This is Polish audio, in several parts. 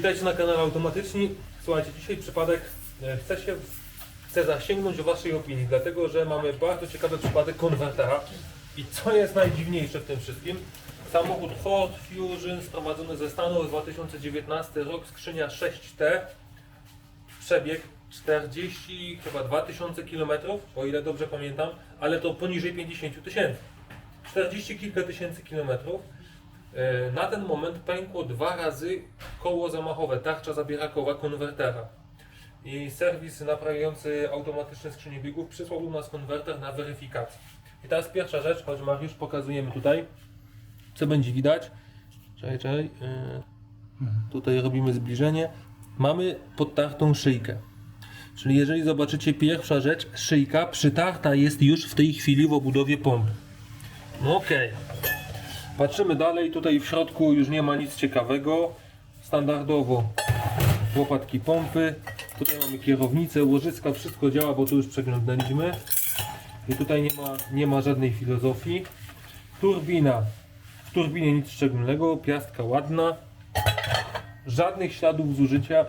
Witajcie na kanale Automatyczni. Słuchajcie, dzisiaj przypadek e, chcę się chcę zasięgnąć o Waszej opinii, dlatego że mamy bardzo ciekawy przypadek konwertera. I co jest najdziwniejsze w tym wszystkim? Samochód Ford Fusion sprowadzony ze Stanów 2019 rok, skrzynia 6T, przebieg 40 chyba 2000 km, o ile dobrze pamiętam, ale to poniżej 50 tysięcy. 40 kilka tysięcy kilometrów. E, Na ten moment pękło dwa razy koło zamachowe, tarcza zabierakowa konwertera. I serwis naprawiający automatyczne skrzynie biegów przysłał do nas konwerter na weryfikację. I teraz pierwsza rzecz, chodź Mariusz, pokazujemy tutaj, co będzie widać. Czekaj, czekaj. e, Tutaj robimy zbliżenie. Mamy podtartą szyjkę. Czyli jeżeli zobaczycie pierwsza rzecz, szyjka przytarta jest już w tej chwili w obudowie pompy. No okej. Patrzymy dalej, tutaj w środku już nie ma nic ciekawego. Standardowo łopatki pompy. Tutaj mamy kierownicę, łożyska, wszystko działa, bo tu już przeglądaliśmy. I tutaj nie ma, nie ma żadnej filozofii. Turbina. W turbinie nic szczególnego, piastka ładna. Żadnych śladów zużycia.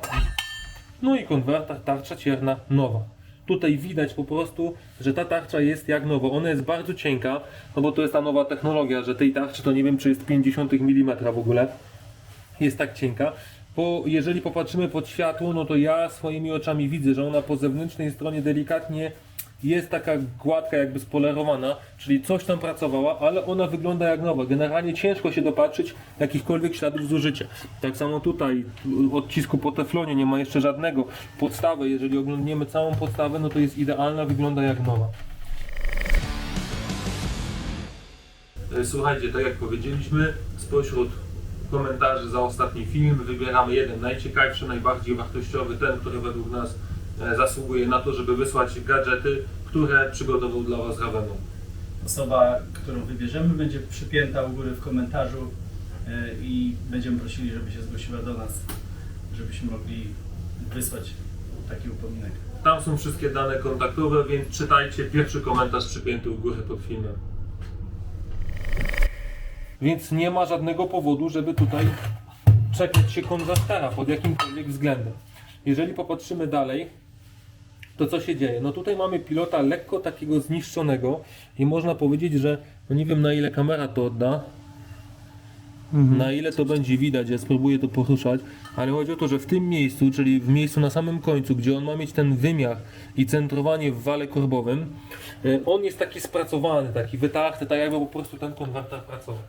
No i konwerter, tarcza cierna nowa. Tutaj widać po prostu, że ta tarcza jest jak nowa. Ona jest bardzo cienka, no bo to jest ta nowa technologia, że tej tarczy to nie wiem czy jest 50 mm w ogóle. Jest tak cienka. Bo jeżeli popatrzymy pod światło, no to ja swoimi oczami widzę, że ona po zewnętrznej stronie delikatnie jest taka gładka, jakby spolerowana, czyli coś tam pracowała, ale ona wygląda jak nowa. Generalnie ciężko się dopatrzyć jakichkolwiek śladów zużycia. Tak samo tutaj odcisku po teflonie nie ma jeszcze żadnego. Podstawę, jeżeli oglądniemy całą podstawę, no to jest idealna, wygląda jak nowa. E, Słuchajcie, tak jak powiedzieliśmy, spośród komentarzy za ostatni film wybieramy jeden najciekawszy, najbardziej wartościowy, ten, który według nas e, zasługuje na to, żeby wysłać gadżety, które przygotował dla Was Ravenon. Osoba, którą wybierzemy, będzie przypięta u góry w komentarzu e, i będziemy prosili, żeby się zgłosiła do nas, żebyśmy mogli wysłać taki upominek. Tam są wszystkie dane kontaktowe, więc czytajcie pierwszy komentarz przypięty u góry pod filmem. Więc nie ma żadnego powodu, żeby tutaj czepiać się konwertera pod jakimkolwiek względem. Jeżeli popatrzymy dalej, to co się dzieje? No tutaj mamy pilota lekko takiego zniszczonego i można powiedzieć, że no nie wiem na ile kamera to odda, na ile to będzie widać, ja spróbuję to poruszać, ale chodzi o to, że w tym miejscu, czyli w miejscu na samym końcu, gdzie on ma mieć ten wymiar i centrowanie w wale korbowym, e, on jest taki spracowany, taki wytarty, tak jakby po prostu ten konwerter pracował.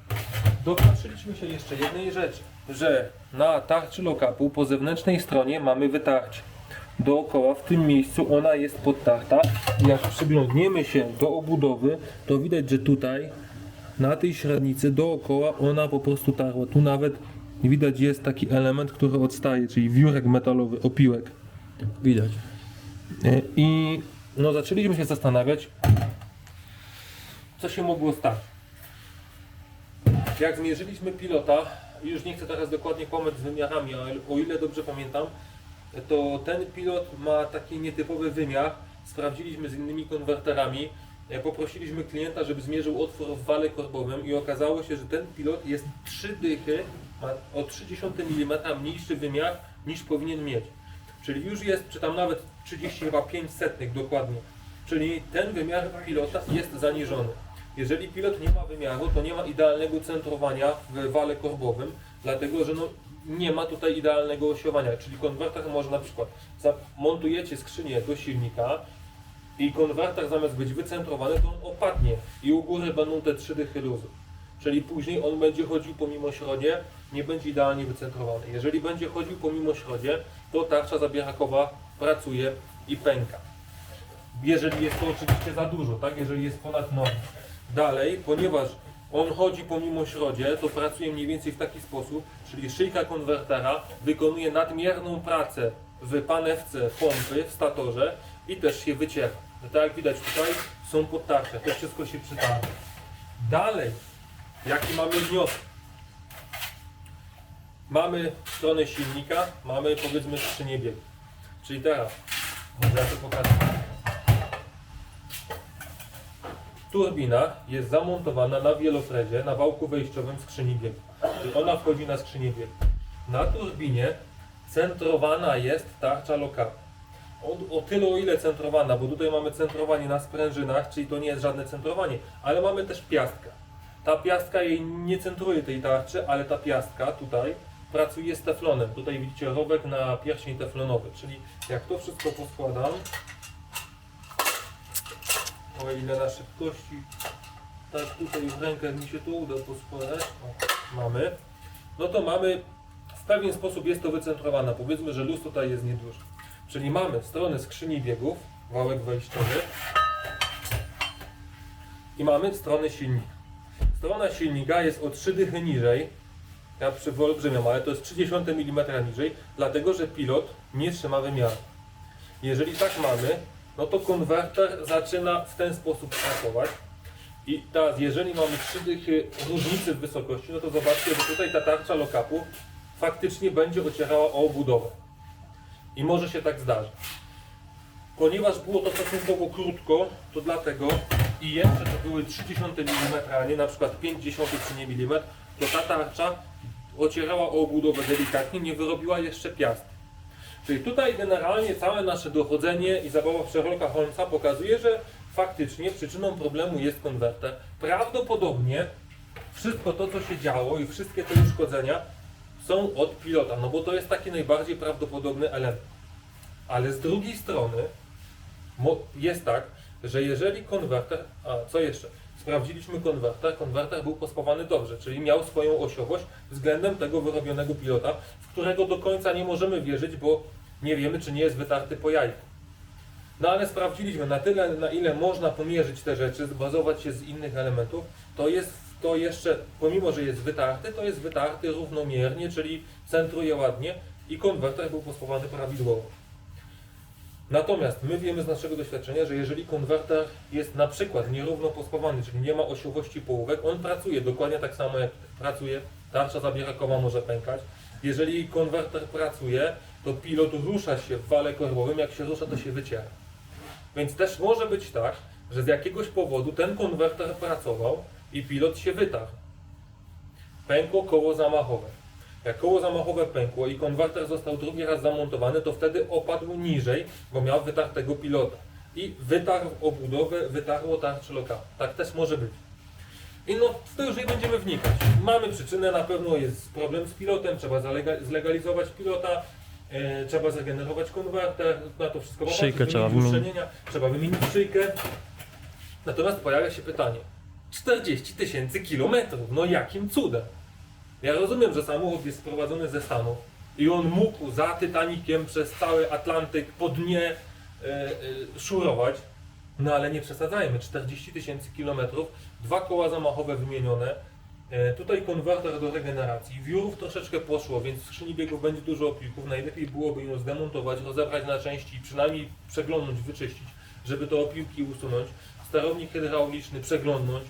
Dopatrzyliśmy się jeszcze jednej rzeczy, że na tarczy lokapu po zewnętrznej stronie mamy wytarcie. Dookoła w tym miejscu ona jest podtarta. Jak przyglądniemy się do obudowy, to widać, że tutaj na tej średnicy dookoła ona po prostu tarła. Tu nawet widać jest taki element, który odstaje, czyli wiórek metalowy, opiłek. Widać. E, I no, zaczęliśmy się zastanawiać, co się mogło stać. Jak zmierzyliśmy pilota, już nie chcę teraz dokładnie pomóc z wymiarami, ale o ile dobrze pamiętam, to ten pilot ma taki nietypowy wymiar. Sprawdziliśmy z innymi konwerterami. E, Poprosiliśmy klienta, żeby zmierzył otwór w wale korbowym i okazało się, że ten pilot jest 3 dychy, ma o 30 mm mniejszy wymiar niż powinien mieć. Czyli już jest, czy tam nawet 30 chyba 5 setnych dokładnie. Czyli ten wymiar pilota jest zaniżony. Jeżeli pilot nie ma wymiaru, to nie ma idealnego centrowania w wale korbowym, dlatego że no, nie ma tutaj idealnego osiowania. Czyli konwerter może na przykład zamontujecie skrzynię do silnika i konwerter zamiast być wycentrowany, to on opadnie i u góry będą te trzy dychy luzu. Czyli później on będzie chodził po mimośrodzie, nie będzie idealnie wycentrowany. Jeżeli będzie chodził po mimośrodzie, to tarcza zabierakowa pracuje i pęka. Jeżeli jest to oczywiście za dużo, tak? Jeżeli jest ponad normę. Dalej, ponieważ on chodzi po mimośrodzie, to pracuje mniej więcej w taki sposób, czyli szyjka konwertera wykonuje nadmierną pracę w panewce pompy, w statorze i też się wyciera. No tak jak widać tutaj, są podtarcia, to wszystko się przytara. Dalej, jaki mamy wniosek? Mamy stronę silnika, mamy powiedzmy skrzynię biegu. Czyli teraz, może ja to pokażę. Turbina jest zamontowana na wielofredzie, na wałku wejściowym skrzyni biegu. Czyli ona wchodzi na skrzynię biegu. Na turbinie centrowana jest tarcza lokalna. O, o tyle o ile centrowana, bo tutaj mamy centrowanie na sprężynach, czyli to nie jest żadne centrowanie, ale mamy też piastkę. Ta piastka jej nie centruje tej tarczy, ale ta piastka tutaj pracuje z teflonem. Tutaj widzicie rowek na pierścień teflonowy, czyli jak to wszystko poskładam, ile na szybkości, tak tutaj w rękę mi się to uda poskładać, o, mamy, no to mamy, w pewien sposób jest to wycentrowane. Powiedzmy, że luz tutaj jest nieduży. Czyli mamy stronę skrzyni biegów, wałek wejściowy i mamy stronę silnika. Strona silnika jest o 3 dychy niżej, ja przy wyolbrzymiam, ale to jest 30 mm niżej, dlatego że pilot nie trzyma wymiaru. Jeżeli tak mamy, no to konwerter zaczyna w ten sposób pracować. I teraz, jeżeli mamy 3 dychy różnicy w wysokości, no to zobaczcie, że tutaj ta tarcza lokapu faktycznie będzie ocierała o obudowę. I może się tak zdarzyć. Ponieważ było to stosunkowo krótko, to dlatego i jeszcze to były 0,3 mm, a nie na przykład 0,5 mm, to ta tarcza ocierała o obudowę delikatnie, nie wyrobiła jeszcze piast. Czyli tutaj generalnie całe nasze dochodzenie i zabawa Sherlocka Holmesa pokazuje, że faktycznie przyczyną problemu jest konwerter. Prawdopodobnie wszystko to, co się działo i wszystkie te uszkodzenia są od pilota, no bo to jest taki najbardziej prawdopodobny element. Ale z drugiej strony jest tak, że jeżeli konwerter, a co jeszcze? Sprawdziliśmy konwerter, konwerter był pospawany dobrze, czyli miał swoją osiowość względem tego wyrobionego pilota, w którego do końca nie możemy wierzyć, bo nie wiemy, czy nie jest wytarty po jajku. No ale sprawdziliśmy na tyle, na ile można pomierzyć te rzeczy, zbazować się z innych elementów, to jest to jeszcze, pomimo że jest wytarty, to jest wytarty równomiernie, czyli centruje ładnie i konwerter był pospawany prawidłowo. Natomiast my wiemy z naszego doświadczenia, że jeżeli konwerter jest na przykład nierówno pospawany, czyli nie ma osiowości połówek, on pracuje dokładnie tak samo jak pracuje, tarcza zabierakowa może pękać. Jeżeli konwerter pracuje, to pilot rusza się w wale korbowym, jak się rusza, to się wyciera. Więc też może być tak, że z jakiegoś powodu ten konwerter pracował i pilot się wytarł. Pękło koło zamachowe. Jak koło zamachowe pękło i konwerter został drugi raz zamontowany, to wtedy opadł niżej, bo miał wytartego pilota. I wytarł obudowę, wytarło tarczę lokalną. Tak też może być. I no, w to już nie będziemy wnikać. Mamy przyczynę, na pewno jest problem z pilotem, trzeba zlegalizować pilota, e, trzeba zagenerować konwerter, na to wszystko Szyjkę trzeba wymienić. trzeba wymienić szyjkę. Natomiast pojawia się pytanie, 40 tysięcy kilometrów, no jakim cudem? Ja rozumiem, że samochód jest sprowadzony ze Stanów i on mógł za Titanikiem przez cały Atlantyk po dnie e, e, szurować, no ale nie przesadzajmy, 40 tysięcy kilometrów, dwa koła zamachowe wymienione, e, tutaj konwerter do regeneracji, wiórów troszeczkę poszło, więc w skrzyni biegów będzie dużo opiłków, najlepiej byłoby ją zdemontować, rozebrać na części przynajmniej przeglądnąć, wyczyścić, żeby te opiłki usunąć, sterownik hydrauliczny przeglądnąć,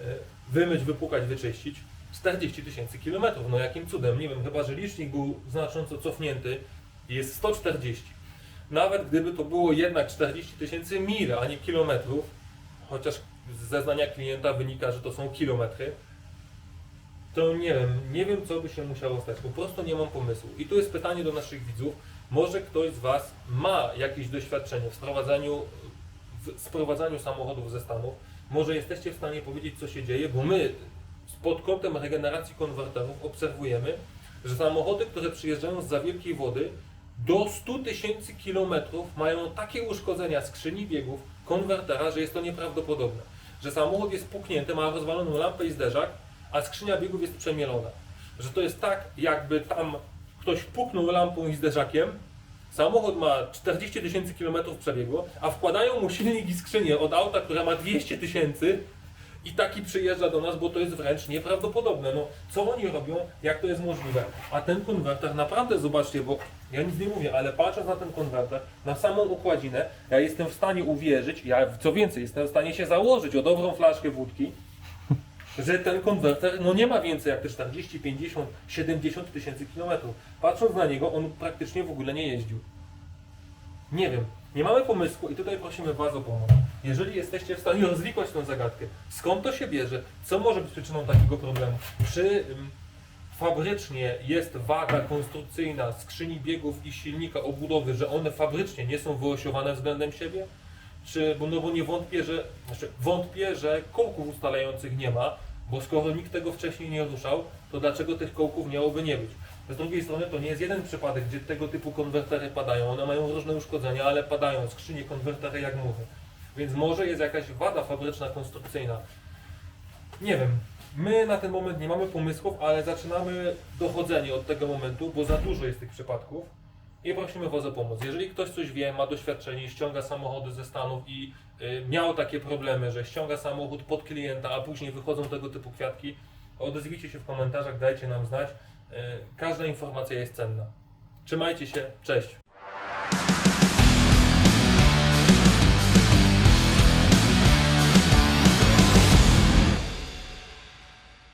e, wymyć, wypukać, wyczyścić. 40 tysięcy kilometrów, no jakim cudem, nie wiem, chyba że licznik był znacząco cofnięty i jest 140. Nawet gdyby to było jednak 40 tysięcy mil, a nie kilometrów, chociaż z zeznania klienta wynika, że to są kilometry, to nie wiem, nie wiem co by się musiało stać, po prostu nie mam pomysłu. I tu jest pytanie do naszych widzów, może ktoś z Was ma jakieś doświadczenie w sprowadzaniu, w sprowadzaniu samochodów ze Stanów, może jesteście w stanie powiedzieć co się dzieje, bo my pod kątem regeneracji konwerterów obserwujemy, że samochody, które przyjeżdżają z za wielkiej wody, do 100 tysięcy kilometrów mają takie uszkodzenia skrzyni biegów, konwertera, że jest to nieprawdopodobne. Że samochód jest puknięty, ma rozwaloną lampę i zderzak, a skrzynia biegów jest przemielona. Że to jest tak, jakby tam ktoś puknął lampą i zderzakiem, samochód ma 40 tysięcy kilometrów przebiegu, a wkładają mu silnik i skrzynię od auta, która ma 200 tysięcy i taki przyjeżdża do nas, bo to jest wręcz nieprawdopodobne. No, co oni robią, jak to jest możliwe? A ten konwerter, naprawdę zobaczcie, bo ja nic nie mówię, ale patrząc na ten konwerter, na samą układzinę, ja jestem w stanie uwierzyć, ja co więcej, jestem w stanie się założyć o dobrą flaszkę wódki, że ten konwerter no nie ma więcej jak te 40, 50, 70 tysięcy kilometrów. Patrząc na niego, on praktycznie w ogóle nie jeździł. Nie wiem, nie mamy pomysłu i tutaj prosimy Was o pomoc. Jeżeli jesteście w stanie rozwikłać tę zagadkę, skąd to się bierze, co może być przyczyną takiego problemu? Czy fabrycznie jest wada konstrukcyjna skrzyni biegów i silnika obudowy, że one fabrycznie nie są wyosiowane względem siebie? Czy, bo, no bo nie wątpię, że, znaczy wątpię, że kołków ustalających nie ma, bo skoro nikt tego wcześniej nie ruszał, to dlaczego tych kołków miałoby nie być? Z drugiej strony to nie jest jeden przypadek, gdzie tego typu konwertery padają. One mają różne uszkodzenia, ale padają skrzynie, konwertery jak muchy. Więc może jest jakaś wada fabryczna, konstrukcyjna. Nie wiem. My na ten moment nie mamy pomysłów, ale zaczynamy dochodzenie od tego momentu, bo za dużo jest tych przypadków i prosimy Was o pomoc. Jeżeli ktoś coś wie, ma doświadczenie, ściąga samochody ze Stanów i y, miał takie problemy, że ściąga samochód pod klienta, a później wychodzą tego typu kwiatki, odezwijcie się w komentarzach, dajcie nam znać. Y, każda informacja jest cenna. Trzymajcie się, cześć!